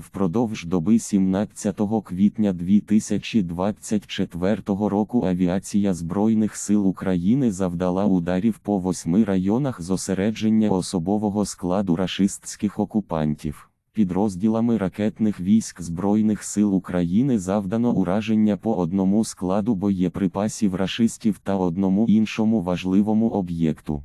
Впродовж доби 17 квітня 2024 року авіація Збройних сил України завдала ударів по восьми районах зосередження особового складу рашистських окупантів. Підрозділами ракетних військ Збройних сил України завдано ураження по одному складу боєприпасів рашистів та одному іншому важливому об'єкту.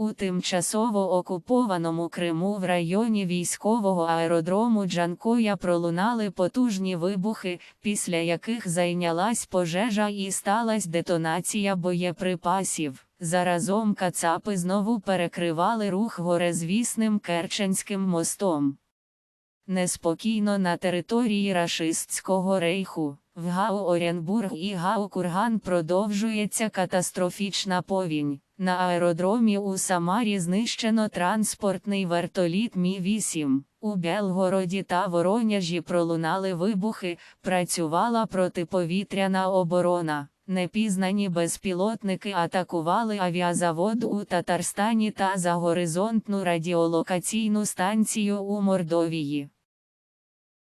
У тимчасово окупованому Криму в районі військового аеродрому Джанкоя пролунали потужні вибухи, після яких зайнялась пожежа і сталася детонація боєприпасів. Заразом кацапи знову перекривали рух горезвісним Керченським мостом. Неспокійно на території рашистського рейху. В Гау Оренбург і Гау Курган продовжується катастрофічна повінь. На аеродромі у Самарі знищено транспортний вертоліт Мі-8. У Белгороді та Воронежі пролунали вибухи, працювала протиповітряна оборона. Непізнані безпілотники атакували авіазавод у Татарстані та за горизонтну радіолокаційну станцію у Мордовії.